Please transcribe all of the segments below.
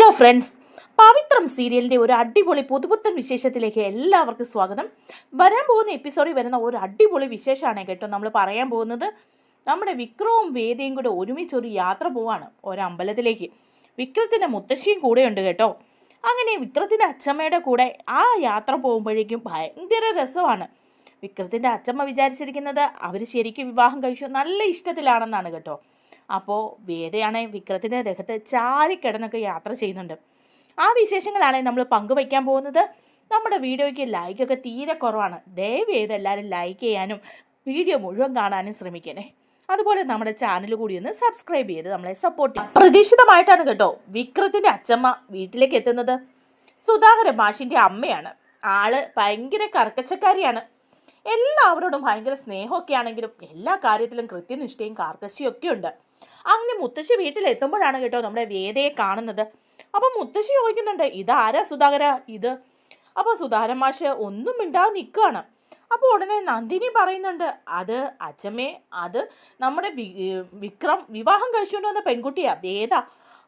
Hello friends പവിത്രം സീരിയലിന്റെ ഒരു അടിപൊളി പുതുപുത്തൻ വിശേഷത്തിലേക്ക് എല്ലാവർക്കും സ്വാഗതം. വരാൻ പോകുന്ന എപ്പിസോഡിൽ വരുന്ന ഒരു അടിപൊളി വിശേഷമാണ് കേട്ടോ നമ്മൾ പറയാൻ പോകുന്നത്. നമ്മുടെ വിക്രവും വേദയും കൂടെ ഒരുമിച്ച് ഒരു യാത്ര പോവാണ് ഒരമ്പലത്തിലേക്ക്. വിക്രത്തിന്റെ മുത്തശ്ശിയും കൂടെയുണ്ട് കേട്ടോ. അങ്ങനെ വിക്രത്തിന്റെ അച്ഛമ്മയുടെ കൂടെ ആ യാത്ര പോകുമ്പോഴേക്കും ഭയങ്കര രസമാണ്. വിക്രത്തിന്റെ അച്ഛമ്മ വിചാരിച്ചിരിക്കുന്നത് അവർ ശരിക്കും വിവാഹം കഴിച്ചു. നല്ല ഇഷ്ടത്തിലാണെന്നാണ് കേട്ടോ. അപ്പോൾ വേദയാണെ വിക്രത്തിന്റെ ദേഹത്ത് ചാരിക്കിടന്നൊക്കെ യാത്ര ചെയ്യുന്നുണ്ട്. ആ വിശേഷങ്ങളാണ് നമ്മൾ പങ്കുവയ്ക്കാൻ പോകുന്നത്. നമ്മുടെ വീഡിയോയ്ക്ക് ലൈക്കൊക്കെ തീരെ കുറവാണ്. ദയവ് ചെയ്ത് എല്ലാവരും ലൈക്ക് ചെയ്യാനും വീഡിയോ മുഴുവൻ കാണാനും ശ്രമിക്കണേ. അതുപോലെ നമ്മുടെ ചാനൽ കൂടി ഒന്ന് സബ്സ്ക്രൈബ് ചെയ്ത് നമ്മളെ സപ്പോർട്ട് ചെയ്യാം. പ്രതീക്ഷിതമായിട്ടാണ് കേട്ടോ വിക്രത്തിന്റെ അച്ഛമ്മ വീട്ടിലേക്ക് എത്തുന്നത്. സുധാകര മാഷിന്റെ അമ്മയാണ്. ആൾ ഭയങ്കര കർക്കശക്കാരിയാണ്. എല്ലാവരോടും ഭയങ്കര സ്നേഹമൊക്കെ ആണെങ്കിലും എല്ലാ കാര്യത്തിലും കൃത്യനിഷ്ഠയും കാർക്കശ്യവും ഒക്കെ ഉണ്ട് അങ്ങനെ മുത്തശ്ശി വീട്ടിലെത്തുമ്പോഴാണ് കേട്ടോ നമ്മുടെ വേദയെ കാണുന്നത്. അപ്പം മുത്തശ്ശി ചോദിക്കുന്നുണ്ട് ഇതാരാ സുധാകര? ഇത്? അപ്പം സുധാകരൻ മാഷ് ഒന്നും മിണ്ടാതെ നിൽക്കുകയാണ് അപ്പോൾ ഉടനെ നന്ദിനി പറയുന്നുണ്ട് അത് അച്ഛമ്മേ അത് നമ്മുടെ വിക്രം വിവാഹം കഴിച്ചുകൊണ്ട് വന്ന പെൺകുട്ടിയാ വേദ.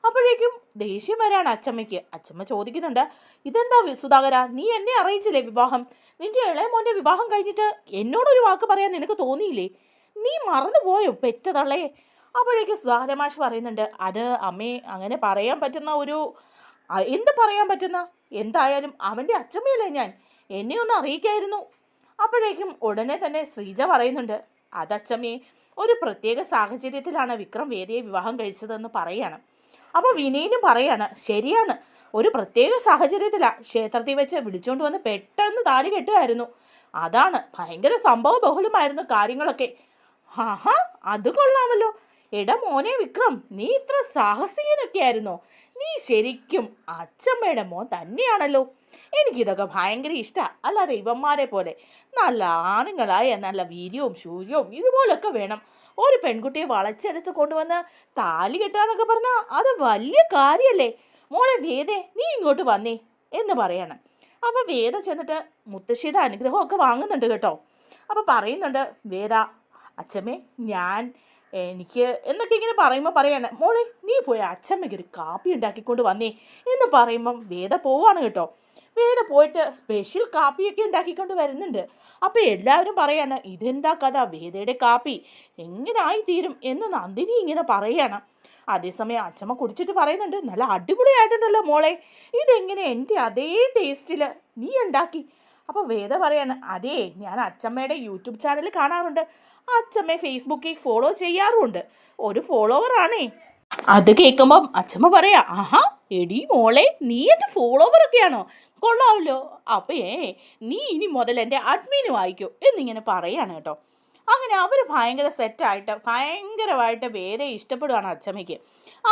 അപ്പോഴേക്കും ദേഷ്യം വരാണ് അച്ചമ്മയ്ക്ക്. അച്ചമ്മ ചോദിക്കുന്നുണ്ട് ഇതെന്താ സുധാകര നീ എന്നെ അറിയിച്ചില്ലേ വിവാഹം? നിന്റെ ഇളയ മോന്റെ വിവാഹം കഴിഞ്ഞിട്ട് എന്നോടൊരു വാക്ക് പറയാൻ നിനക്ക് തോന്നിയില്ലേ? നീ മറന്നുപോയോ പെറ്റതള്ളേ? അപ്പോഴേക്കും സുധാകര മാഷ് പറയുന്നുണ്ട് അത് അമ്മേ അങ്ങനെ പറയാൻ പറ്റുന്ന ഒരു എന്ത് പറയാൻ പറ്റുന്ന? എന്തായാലും അവന്റെ അച്ചമ്മയല്ലേ ഞാൻ. എന്നെ ഒന്ന് അറിയിക്കായിരുന്നു. അപ്പോഴേക്കും ഉടനെ തന്നെ ശ്രീജ പറയുന്നുണ്ട് അതച്ചമ്മയെ ഒരു പ്രത്യേക സാഹചര്യത്തിലാണ് വിക്രം വേദിയെ വിവാഹം കഴിച്ചതെന്ന് പറയാണ്. അപ്പോൾ വിനയനും പറയാണ് ശരിയാണ്. ഒരു പ്രത്യേക സാഹചര്യത്തിലാണ് ക്ഷേത്രത്തിൽ വെച്ച് വിളിച്ചുകൊണ്ട് വന്ന് പെട്ടെന്ന് താലി കെട്ടുമായിരുന്നു അതാണ് ഭയങ്കര സംഭവ ബഹുലമായിരുന്നു കാര്യങ്ങളൊക്കെ. ആഹാ അത് കൊള്ളാമല്ലോ. എടാ മോനെ വിക്രം നീ ഇത്ര സാഹസികനൊക്കെ ആയിരുന്നോ നീ ശരിക്കും അച്ചമ്മയുടെ മോൻ തന്നെയാണല്ലോ. എനിക്കിതൊക്കെ ഭയങ്കര ഇഷ്ടമാണ് അല്ലാതെ ഇവന്മാരെ പോലെ നല്ല ആണുങ്ങളായ നല്ല വീര്യവും ശൂര്യവും ഇതുപോലൊക്കെ വേണം. ഒരു പെൺകുട്ടിയെ വളച്ചെടുത്ത് കൊണ്ടുവന്ന് താലി കെട്ടാന്നൊക്കെ പറഞ്ഞാൽ അത് വലിയ കാര്യമല്ലേ മോളെ വേദേ നീ ഇങ്ങോട്ട് വന്നേ എന്ന് പറയണം. അപ്പോൾ വേദ ചെന്നിട്ട് മുത്തശ്ശിയുടെ അനുഗ്രഹമൊക്കെ വാങ്ങുന്നുണ്ട് കേട്ടോ. അപ്പോൾ പറയുന്നുണ്ട് വേദ അച്ഛമ്മേ ഞാൻ എനിക്ക് എന്നൊക്കെ ഇങ്ങനെ പറയുമ്പോൾ പറയാണ് മോളെ നീ പോയി അച്ഛമ്മയ്ക്ക് ഒരു കാപ്പി ഉണ്ടാക്കിക്കൊണ്ട് വന്നേ എന്ന് പറയുമ്പം വേദ പോവാണ് കേട്ടോ. വേദ പോയിട്ട് സ്പെഷ്യൽ കാപ്പിയൊക്കെ ഉണ്ടാക്കിക്കൊണ്ട് വരുന്നുണ്ട്. അപ്പോൾ എല്ലാവരും പറയാണ് ഇതെന്താ കഥ? വേദയുടെ കാപ്പി എങ്ങനായി തീരും? എന്ന് നന്ദിനി ഇങ്ങനെ പറയാണ്. അതേസമയം അച്ഛമ്മ കുടിച്ചിട്ട് പറയുന്നുണ്ട് നല്ല അടിപൊളിയായിട്ടുണ്ടല്ലോ മോളെ. ഇതെങ്ങനെ എന്റെ അതേ ടേസ്റ്റിൽ നീ ഉണ്ടാക്കി? അപ്പോൾ വേദ പറയാണ് അതേ ഞാൻ അച്ചമ്മയുടെ യൂട്യൂബ് ചാനൽ കാണാറുണ്ട്. അച്ഛമ്മയെ ഫേസ്ബുക്കിൽ ഫോളോ ചെയ്യാറുമുണ്ട്. ഒരു ഫോളോവറാണേ അത് കേൾക്കുമ്പം അച്ഛമ്മ പറയാ ആഹാ എടി മോളെ നീ എന്റെ ഫോളോവറൊക്കെയാണോ കൊള്ളാമല്ലോ അപ്പേ നീ ഇനി മുതൽ എന്റെ അഡ്മിന് വായിക്കൂ എന്നിങ്ങനെ പറയാണ് കേട്ടോ. അങ്ങനെ അവർ ഭയങ്കര സെറ്റായിട്ട് ഭയങ്കരമായിട്ട് വേദയെ ഇഷ്ടപ്പെടുകയാണ് അച്ഛമ്മയ്ക്ക്.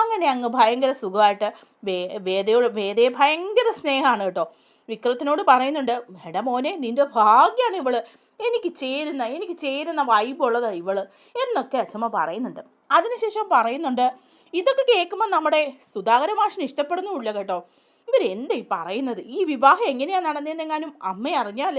അങ്ങനെ അങ്ങ് ഭയങ്കര സുഖമായിട്ട് വേ വേദയോട് വേദയെ ഭയങ്കര സ്നേഹമാണ് കേട്ടോ. വിക്രത്തിനോട് പറയുന്നുണ്ട് എടാ മോനെ നിന്റെ ഭാഗ്യമാണ് ഇവൾ. എനിക്ക് ചേരുന്ന എനിക്ക് ചേരുന്ന വൈബുള്ളതാണ് ഇവൾ എന്നൊക്കെ അച്ഛമ്മ പറയുന്നുണ്ട്. അതിനുശേഷം പറയുന്നുണ്ട് ഇതൊക്കെ കേൾക്കുമ്പോൾ നമ്മുടെ സുധാകര മാഷിന് ഇഷ്ടപ്പെടുന്നുമില്ല കേട്ടോ. ഇവരെന്താ ഈ പറയുന്നത്? ഈ വിവാഹം എങ്ങനെയാണ് നടന്നതെന്നെങ്ങാനും അമ്മ അറിഞ്ഞാൽ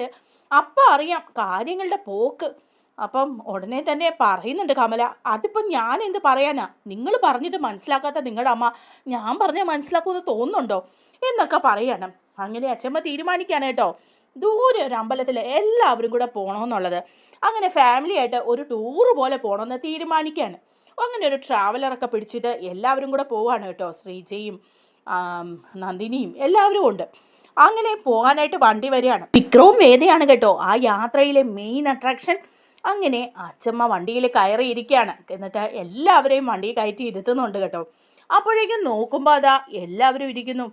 അപ്പം അറിയാം കാര്യങ്ങളുടെ പോക്ക്. അപ്പം ഉടനെ തന്നെ പറയുന്നുണ്ട് കമല അതിപ്പം ഞാൻ എന്ത് പറയാനാ? നിങ്ങൾ പറഞ്ഞിട്ട് മനസ്സിലാക്കാത്ത നിങ്ങളുടെ അമ്മ ഞാൻ പറഞ്ഞാൽ മനസ്സിലാക്കുമെന്ന് തോന്നുന്നുണ്ടോ? എന്നൊക്കെ പറയണം. അങ്ങനെ അച്ഛമ്മ തീരുമാനിക്കാണ് കേട്ടോ. ദൂരെ ഒരു അമ്പലത്തിൽ എല്ലാവരും കൂടെ പോകണമെന്നുള്ളത് അങ്ങനെ ഫാമിലി ആയിട്ട് ഒരു ടൂറ് പോലെ പോകണമെന്ന് തീരുമാനിക്കുകയാണ് അങ്ങനെ ഒരു ട്രാവലറൊക്കെ പിടിച്ചിട്ട് എല്ലാവരും കൂടെ പോവാണ് കേട്ടോ. ശ്രീജയും നന്ദിനിയും എല്ലാവരും ഉണ്ട്. അങ്ങനെ പോകാനായിട്ട് വണ്ടി വരികയാണ്. വിക്രവും വേദയാണ് കേട്ടോ. ആ യാത്രയിലെ മെയിൻ അട്രാക്ഷൻ അങ്ങനെ അച്ഛമ്മ വണ്ടിയിൽ കയറിയിരിക്കുകയാണ്. എന്നിട്ട് എല്ലാവരെയും വണ്ടിയിൽ കയറ്റി ഇരുത്തുന്നുണ്ട് കേട്ടോ. അപ്പോഴേക്കും നോക്കുമ്പോൾ അതാ എല്ലാവരും ഇരിക്കുന്നു.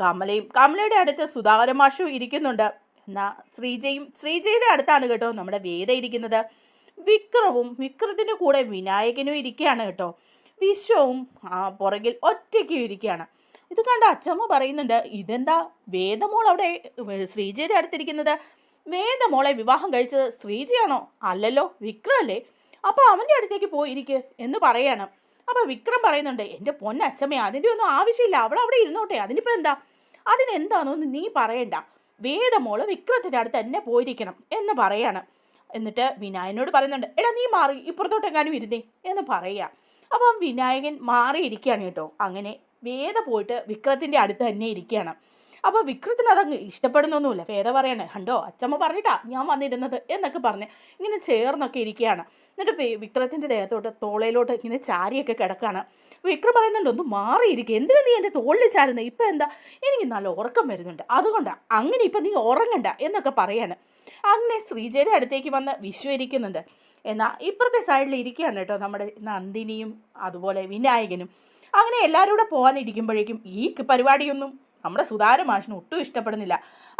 കമലയും കമലയുടെ അടുത്ത് സുധാകര മാഷു ഇരിക്കുന്നുണ്ട്. എന്നാ ശ്രീജയും ശ്രീജയുടെ അടുത്താണ് കേട്ടോ നമ്മുടെ വേദ ഇരിക്കുന്നത്. വിക്രവും വിക്രത്തിന്റെ കൂടെ വിനായകനും ഇരിക്കുകയാണ് കേട്ടോ. വിശ്വവും പുറകിൽ ഒറ്റയ്ക്കും ഇരിക്കുകയാണ്. ഇത് കണ്ട അച്ചമ്മ പറയുന്നുണ്ട് ഇതെന്താ വേദമോൾ അവിടെ ശ്രീജയുടെ അടുത്തിരിക്കുന്നത്? വേദമോളെ വിവാഹം കഴിച്ചത് ശ്രീജയാണോ? അല്ലല്ലോ വിക്രമല്ലേ? അപ്പോൾ അവന്റെ അടുത്തേക്ക് പോയിരിക്കുക എന്ന് പറയാണ്. അപ്പോൾ വിക്രം പറയുന്നുണ്ട് എന്റെ പൊന്നച്ഛമ്മ അതിന്റെ ഒന്നും ആവശ്യമില്ല. അവൾ അവിടെ ഇരുന്നോട്ടെ. അതിനിപ്പോൾ എന്താ? അതിനെന്താണെന്ന് നീ പറയണ്ട. വേദമോൾ വിക്രത്തിന്റെ അടുത്ത് തന്നെ പോയിരിക്കണം എന്ന് പറയാണ്. എന്നിട്ട് വിനായകനോട് പറയുന്നുണ്ട് എടാ നീ മാറി. ഇപ്പുറത്തോട്ടെങ്ങാനും ഇരുന്നേ. എന്ന് പറയുക അപ്പം വിനായകൻ മാറിയിരിക്കുകയാണ് കേട്ടോ. അങ്ങനെ വേദ പോയിട്ട് വിക്രത്തിന്റെ അടുത്ത് തന്നെ ഇരിക്കുകയാണ്. അപ്പോൾ വിക്രത്തിന് അതങ്ങ് ഇഷ്ടപ്പെടുന്നൊന്നുമില്ല. വേദ പറയണേ? കണ്ടോ? അച്ചമ്മ പറഞ്ഞിട്ടാ ഞാൻ വന്നിരുന്നത് എന്നൊക്കെ പറഞ്ഞ് ഇങ്ങനെ ചേർന്നൊക്കെ ഇരിക്കുകയാണ്. എന്നിട്ട് വിക്രത്തിന്റെ ദേഹത്തോട്ട് തോളയിലോട്ട് ഇങ്ങനെ ചാരിയൊക്കെ കിടക്കാണ് വിക്രം പറയുന്നുണ്ട് ഒന്ന് മാറിയിരിക്കുക എന്തിനാ നീ എന്റെ തോളിൽ ചാരുന്നത് ഇപ്പം എന്താ? എനിക്ക് നല്ല ഉറക്കം വരുന്നുണ്ട്. അതുകൊണ്ടാണ് അങ്ങനെ ഇപ്പം നീ ഉറങ്ങണ്ട എന്നൊക്കെ പറയാണ്. അങ്ങനെ ശ്രീജയുടെ അടുത്തേക്ക് വന്ന് വിശ്വ ഇരിക്കുന്നുണ്ട്. എന്നാൽ ഇപ്പുറത്തെ സൈഡിൽ ഇരിക്കുകയാണ് കേട്ടോ നമ്മുടെ നന്ദിനിയും അതുപോലെ വിനായകനും. അങ്ങനെ എല്ലാവരും കൂടെ പോകാനിരിക്കുമ്പോഴേക്കും ഈ പരിപാടിയൊന്നും നമ്മുടെ സുതാര മാഷിന് ഒട്ടും ഇഷ്ടപ്പെടുന്നില്ല.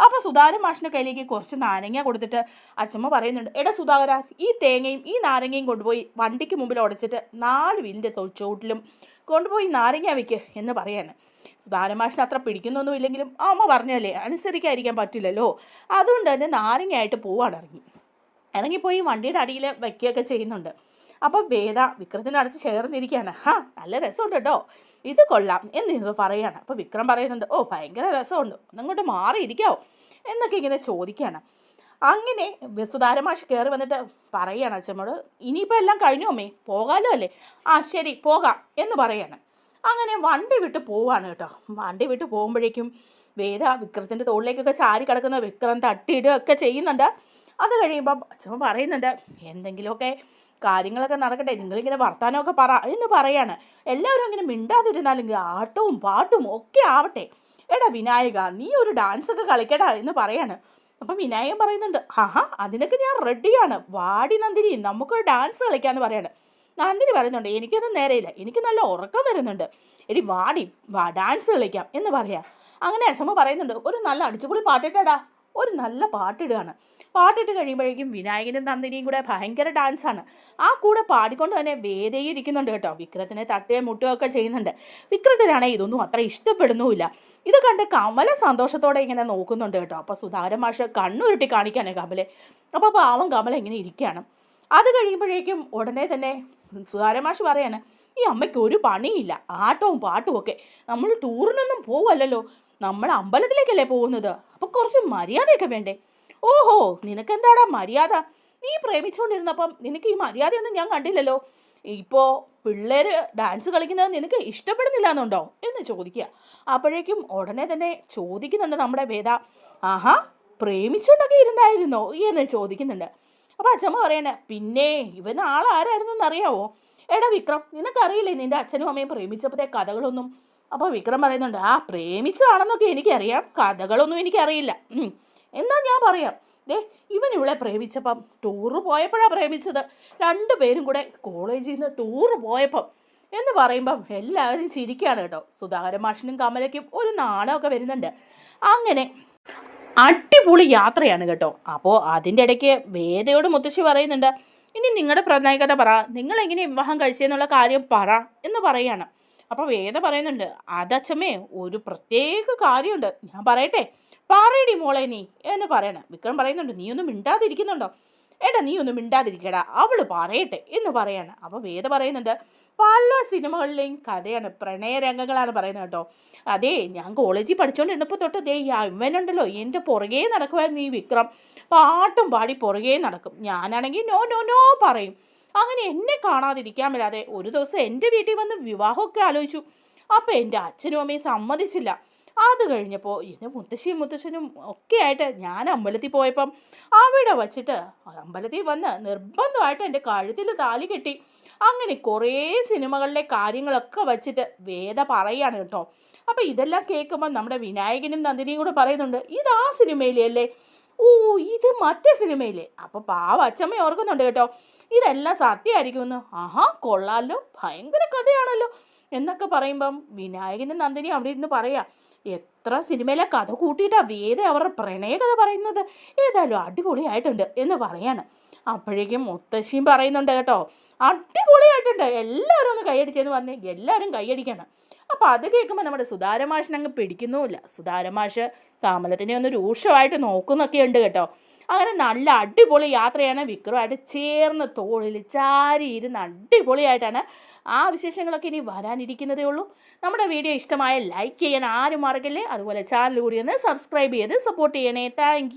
അപ്പോൾ സുതാര മാഷിന്റെ കയ്യിലേക്ക് കുറച്ച് നാരങ്ങ കൊടുത്തിട്ട് അച്ഛമ്മ പറയുന്നുണ്ട് എടാ സുധാകര ഈ തേങ്ങയും ഈ നാരങ്ങയും കൊണ്ടുപോയി വണ്ടിക്ക് മുമ്പിൽ ഉടച്ചിട്ട് നാല് വീലിന്റെ തൊഴിച്ചോട്ടിലും കൊണ്ടുപോയി നാരങ്ങ വയ്ക്ക് എന്ന് പറയാണ്. സുധാര മാഷിന് അത്ര പിടിക്കുന്നൊന്നും ഇല്ലെങ്കിലും അമ്മ പറഞ്ഞല്ലേ അനുസരിക്കാതിരിക്കാൻ പറ്റില്ലല്ലോ. അതുകൊണ്ട് തന്നെ നാരങ്ങയായിട്ട് പോവാണ് ഇറങ്ങി. ഇറങ്ങിപ്പോയി വണ്ടിയുടെ അടിയിൽ വയ്ക്കുകയൊക്കെ ചെയ്യുന്നുണ്ട്. അപ്പം വേദ വിക്രത്തിനടച്ച് ചേർന്നിരിക്കുകയാണ്. ഹാ നല്ല രസമുണ്ട് കേട്ടോ. ഇത് കൊള്ളാം എന്ന് ഇത് പറയാണ്. അപ്പോൾ വിക്രം പറയുന്നുണ്ട് ഓ ഭയങ്കര രസമുണ്ട്. ഒന്നങ്ങോട്ട് മാറിയിരിക്കാവോ? എന്നൊക്കെ ഇങ്ങനെ ചോദിക്കുകയാണ് അങ്ങനെ സുധാരമാഷ് കയറി വന്നിട്ട് പറയുകയാണ് അച്ഛമ്മോട് ഇനിയിപ്പോൾ എല്ലാം കഴിഞ്ഞു അമ്മേ? പോകാലോ അല്ലേ? ആ ശരി പോകാം എന്ന് പറയാണ്. അങ്ങനെ വണ്ടി വിട്ട് പോവാണ് കേട്ടോ. വണ്ടി വിട്ട് പോകുമ്പോഴേക്കും വേദ വിക്രത്തിന്റെ തോളിലേക്കൊക്കെ ചാരി കിടക്കുന്ന വിക്രം തട്ടിയിടുകയൊക്കെ ചെയ്യുന്നുണ്ട്. അത് കഴിയുമ്പോൾ അച്ഛമ്മ പറയുന്നുണ്ട് എന്തെങ്കിലുമൊക്കെ കാര്യങ്ങളൊക്കെ നടക്കട്ടെ. നിങ്ങളിങ്ങനെ വർത്തമാനമൊക്കെ പറ എന്ന് പറയാണ്. എല്ലാവരും അങ്ങനെ മിണ്ടാതിരുന്നാലും ആട്ടവും പാട്ടും ഒക്കെ ആവട്ടെ. എടാ വിനായക നീ ഒരു ഡാൻസ് ഒക്കെ കളിക്കടാ എന്ന് പറയാണ്. അപ്പം വിനായകൻ പറയുന്നുണ്ട് ആഹാ അതിനൊക്കെ ഞാൻ റെഡിയാണ് വാടി നന്ദിനി നമുക്കൊരു ഡാൻസ് കളിക്കാമെന്ന് പറയാണ്. നന്ദിനി പറയുന്നുണ്ട് എനിക്കൊന്നും നേരെയില്ല. എനിക്ക് നല്ല ഉറക്കം വരുന്നുണ്ട്. എടി വാടി വാ ഡാൻസ് കളിക്കാം. എന്ന് പറയാം. അങ്ങനെ അച്ഛമ്മ പറയുന്നുണ്ട് ഒരു നല്ല അടിച്ചുപൊളി പാട്ടിട്ടാടാ. ഒരു നല്ല പാട്ടിടുകയാണ്. പാട്ടിട്ട് കഴിയുമ്പോഴേക്കും വിനായകനും നന്ദിനിയും കൂടെ ഭയങ്കര ഡാൻസാണ് ആ കൂടെ പാടിക്കൊണ്ട് തന്നെ വേദയും ഇരിക്കുന്നുണ്ട് കേട്ടോ. വിക്രത്തിനെ തട്ടുകയും മുട്ടുകയും ഒക്കെ ചെയ്യുന്നുണ്ട്. വിക്രത്തിനാണെങ്കിൽ ഇതൊന്നും അത്ര ഇഷ്ടപ്പെടുന്നുമില്ല. ഇത് കണ്ട് കമല സന്തോഷത്തോടെ ഇങ്ങനെ നോക്കുന്നുണ്ട് കേട്ടോ. അപ്പോൾ സുധാകരൻ മാഷ് കണ്ണുരുട്ടി കാണിക്കാനേ കമലെ. അപ്പോൾ പാവം കമല ഇങ്ങനെ ഇരിക്കുകയാണ്. അത് കഴിയുമ്പോഴേക്കും ഉടനെ തന്നെ സുധാകരൻ മാഷ് പറയാണ് ഈ അമ്മയ്ക്ക് ഒരു പണിയില്ല. ആട്ടവും പാട്ടും ഒക്കെ. നമ്മൾ ടൂറിനൊന്നും പോവല്ലല്ലോ. നമ്മൾ അമ്പലത്തിലേക്കല്ലേ പോകുന്നത്. അപ്പോൾ കുറച്ച് മര്യാദയൊക്കെ വേണ്ടേ? ഓഹോ നിനക്കെന്താടാ മര്യാദ? നീ പ്രേമിച്ചുകൊണ്ടിരുന്നപ്പം നിനക്ക് ഈ മര്യാദയൊന്നും ഞാൻ കണ്ടില്ലല്ലോ. ഇപ്പോൾ പിള്ളേർ ഡാൻസ് കളിക്കുന്നത് നിനക്ക് ഇഷ്ടപ്പെടുന്നില്ല എന്നുണ്ടോ എന്ന് ചോദിക്കുക. അപ്പോഴേക്കും ഉടനെ തന്നെ ചോദിക്കുന്നുണ്ട് നമ്മുടെ വേദ. ആഹാ പ്രേമിച്ചുകൊണ്ടൊക്കെ ഇരുന്നായിരുന്നോ? എന്ന് ചോദിക്കുന്നുണ്ട്. അപ്പോൾ അച്ഛമ്മ പറയണേ പിന്നെ ഇവൻ ആളാരായിരുന്നെന്ന് അറിയാവോ എടാ വിക്രം നിനക്കറിയില്ലേ നിന്റെ അച്ഛനും അമ്മയും പ്രേമിച്ചപ്പോഴത്തെ കഥകളൊന്നും? അപ്പോൾ വിക്രം പറയുന്നുണ്ട് ആ പ്രേമിച്ചതാണെന്നൊക്കെ എനിക്കറിയാം. കഥകളൊന്നും എനിക്കറിയില്ല. ഉം. എന്നാ ഞാൻ പറയാം? ദേ ഇവൻ ഇവളെ പ്രേമിച്ചപ്പം ടൂറ് പോയപ്പോഴാണ് പ്രേമിച്ചത്. രണ്ടുപേരും കൂടെ കോളേജിൽ നിന്ന് ടൂറ് പോയപ്പം എന്ന് പറയുമ്പം എല്ലാവരും ചിരിക്കുകയാണ് കേട്ടോ. സുധാകരൻ മാഷിനും കമലയ്ക്കും ഒരു നാണമൊക്കെ വരുന്നുണ്ട്. അങ്ങനെ അടിപൊളി യാത്രയാണ് കേട്ടോ. അപ്പോൾ അതിന്റെ ഇടയ്ക്ക് വേദയോട് മുത്തശ്ശി പറയുന്നുണ്ട് ഇനി നിങ്ങളുടെ പ്രണയകഥ പറ. നിങ്ങൾ എങ്ങനെ വിവാഹം കഴിച്ചെന്നുള്ള കാര്യം പറ എന്ന് പറയാണ്. അപ്പോൾ വേദ പറയുന്നുണ്ട് അതച്ഛമ്മേ ഒരു പ്രത്യേക കാര്യമുണ്ട്. ഞാൻ പറയട്ടെ? പറയടി മോളെ നീ എന്ന് പറയണം. വിക്രം പറയുന്നുണ്ട് നീ ഒന്നും മിണ്ടാതിരിക്കുന്നുണ്ടോ? ഏട്ടാ നീ ഒന്നും മിണ്ടാതിരിക്കടാ. അവൾ പറയട്ടെ എന്ന് പറയാണ്. അപ്പോൾ വേദ പറയുന്നുണ്ട് പല സിനിമകളിലെയും കഥയാണ് പ്രണയരംഗങ്ങളാണ് പറയുന്നത് കേട്ടോ. അതെ ഞാൻ കോളേജിൽ പഠിച്ചുകൊണ്ടിരുന്നപ്പോൾ തൊട്ട് ദേ അമ്മനുണ്ടല്ലോ എന്റെ പുറകെ നടക്കുമായിരുന്നു ഈ വിക്രം. പാട്ടും പാടി പുറകെ നടക്കും. ഞാനാണെങ്കിൽ നോ നോ നോ പറയും. അങ്ങനെ എന്നെ കാണാതിരിക്കാൻ മേലാതെ ഒരു ദിവസം എന്റെ വീട്ടിൽ വന്ന് വിവാഹമൊക്കെ ആലോചിച്ചു. അപ്പോൾ എന്റെ അച്ഛനും അമ്മയും സമ്മതിച്ചില്ല. അത് കഴിഞ്ഞപ്പോൾ എന്റെ മുത്തശ്ശിയും മുത്തശ്ശനും ഒക്കെ ആയിട്ട് ഞാൻ അമ്പലത്തിൽ പോയപ്പം അവിടെ വച്ചിട്ട് അമ്പലത്തിൽ വന്ന് നിർബന്ധമായിട്ട് എന്റെ കഴുത്തിൽ താലി കെട്ടി അങ്ങനെ കുറേ സിനിമകളിലെ കാര്യങ്ങളൊക്കെ വച്ചിട്ട് വേദ പറയാണ് കേട്ടോ. അപ്പോൾ ഇതെല്ലാം കേൾക്കുമ്പോൾ നമ്മുടെ വിനായകനും നന്ദിനിയും കൂടെ പറയുന്നുണ്ട് ഇത് ആ സിനിമയിലെ അല്ലേ? ഓ ഇത് മറ്റേ സിനിമയിലെ. അപ്പോൾ പാവ അച്ഛമ്മ ഓർക്കുന്നുണ്ട് കേട്ടോ ഇതെല്ലാം സത്യമായിരിക്കുമെന്ന്. ആഹാ കൊള്ളാലോ ഭയങ്കര കഥയാണല്ലോ. എന്നൊക്കെ പറയുമ്പം വിനായകനും നന്ദിനിയും അവിടെ ഇരുന്ന് പറയാ എത്ര സിനിമയിലെ കഥ കൂട്ടിയിട്ടാണ് വേദ അവരുടെ പ്രണയകഥ പറയുന്നത്? ഏതായാലും അടിപൊളിയായിട്ടുണ്ട് എന്ന് പറയാണ്. അപ്പോഴേക്കും മുത്തശ്ശിയും പറയുന്നുണ്ട് കേട്ടോ അടിപൊളിയായിട്ടുണ്ട്. എല്ലാവരും ഒന്ന് കൈയടിച്ചെന്ന് പറഞ്ഞ് എല്ലാവരും കൈയടിക്കണം. അപ്പോൾ അത് കേൾക്കുമ്പോൾ നമ്മുടെ സുധാരമാഷിന് അങ്ങ് പിടിക്കുന്നുമില്ല. സുധാരമാഷ് കമലത്തിനെ ഒന്ന് രൂക്ഷമായിട്ട് നോക്കുന്നൊക്കെ ഉണ്ട് കേട്ടോ. അങ്ങനെ നല്ല അടിപൊളി യാത്രയാണ് വിക്രമായിട്ട് ചേർന്ന് തോളിൽ ചാരി ഇരുന്ന് അടിപൊളിയായിട്ടാണ് ആ വിശേഷങ്ങളൊക്കെ ഇനി വരാനിരിക്കുന്നതേ ഉള്ളൂ. നമ്മുടെ വീഡിയോ ഇഷ്ടമായ ലൈക്ക് ചെയ്യാൻ ആരും മറക്കല്ലേ? അതുപോലെ ചാനൽ കൂടി ഒന്ന് സബ്സ്ക്രൈബ് ചെയ്ത് സപ്പോർട്ട് ചെയ്യണേ. താങ്ക്